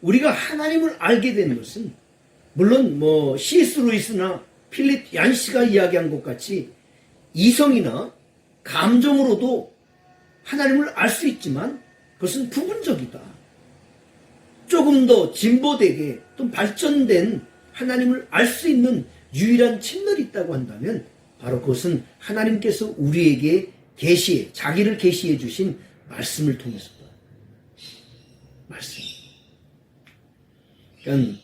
우리가 하나님을 알게 되는 것은 물론 뭐 C.S. 루이스나 필립 얀시가 이야기한 것 같이 이성이나 감정으로도 하나님을 알 수 있지만 그것은 부분적이다. 조금 더 진보되게 또 발전된 하나님을 알 수 있는 유일한 채널이 있다고 한다면 바로 그것은 하나님께서 우리에게 계시해 자기를 계시해 주신 말씀을 통해서다. 말씀. 그러니까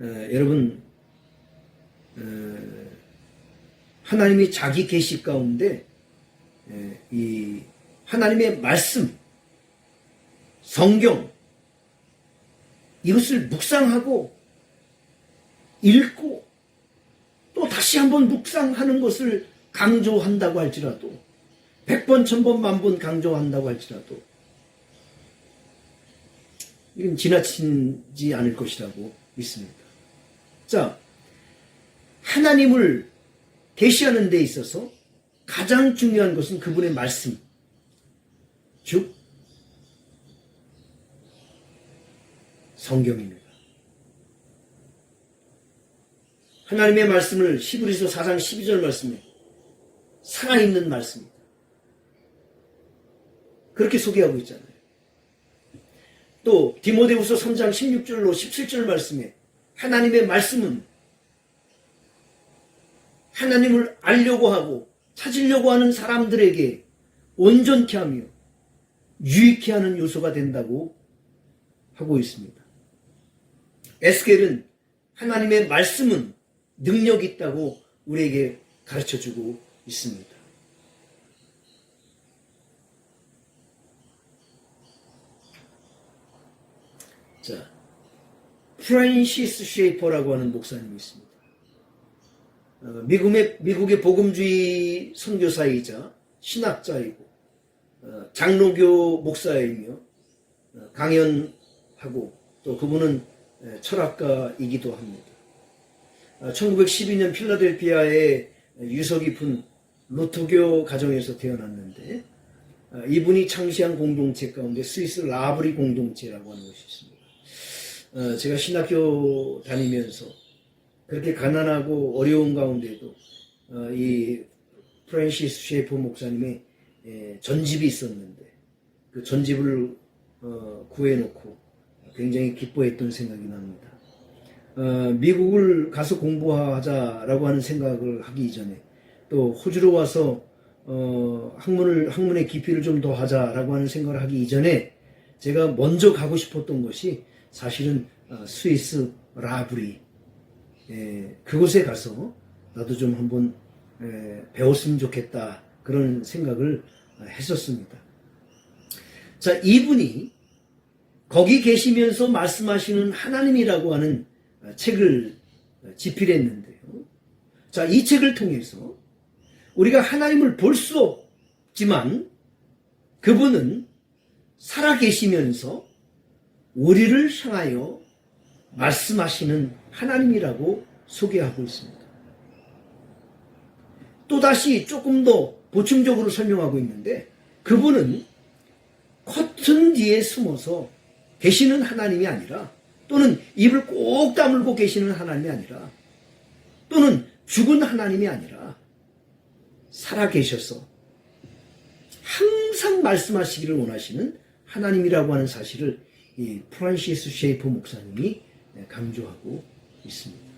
어, 여러분 어, 하나님이 자기 계시 가운데 에, 이 하나님의 말씀, 성경 이것을 묵상하고 읽고 또 다시 한번 묵상하는 것을 강조한다고 할지라도 백번, 천번, 만 번 강조한다고 할지라도 이건 지나치지 않을 것이라고 믿습니다. 자, 하나님을 계시하는 데 있어서 가장 중요한 것은 그분의 말씀, 즉 성경입니다. 하나님의 말씀을 히브리서 4장 12절 말씀에 살아있는 말씀입니다. 그렇게 소개하고 있잖아요. 또 디모데후서 3장 16절로 17절 말씀에 하나님의 말씀은 하나님을 알려고 하고 찾으려고 하는 사람들에게 온전케 하며 유익케 하는 요소가 된다고 하고 있습니다. 에스겔은 하나님의 말씀은 능력이 있다고 우리에게 가르쳐 주고 있습니다. 자, 프란시스 쉐이퍼라고 하는 목사님이 있습니다. 어, 미국의, 미국의 복음주의 선교사이자 신학자이고 어, 장로교 목사이며 어, 강연하고 또 그분은 에, 철학가이기도 합니다. 1912년 필라델피아의 유서 깊은 루터교 가정에서 태어났는데 이분이 창시한 공동체 가운데 스위스 라브리 공동체라고 하는 것이 있습니다. 제가 신학교 다니면서 그렇게 가난하고 어려운 가운데도 어, 이 프란시스 쉐이퍼 목사님의 예, 전집이 있었는데 그 전집을 어, 구해놓고 굉장히 기뻐했던 생각이 납니다. 어, 미국을 가서 공부하자라고 하는 생각을 하기 이전에 또 호주로 와서 어, 학문을 학문의 깊이를 좀 더 하자라고 하는 생각을 하기 이전에 제가 먼저 가고 싶었던 것이 사실은 어, 스위스 라브리 예, 그곳에 가서 나도 좀 한번 예, 배웠으면 좋겠다 그런 생각을 했었습니다. 자 이분이 거기 계시면서 말씀하시는 하나님이라고 하는 책을 집필했는데요. 자, 이 책을 통해서 우리가 하나님을 볼 수 없지만 그분은 살아 계시면서 우리를 향하여 말씀하시는 하나님이라고 소개하고 있습니다. 또다시 조금 더 보충적으로 설명하고 있는데 그분은 커튼 뒤에 숨어서 계시는 하나님이 아니라 또는 입을 꼭 다물고 계시는 하나님이 아니라 또는 죽은 하나님이 아니라 살아 계셔서 항상 말씀하시기를 원하시는 하나님이라고 하는 사실을 이 프란시스 쉐이퍼 목사님이 강조하고 있습니다.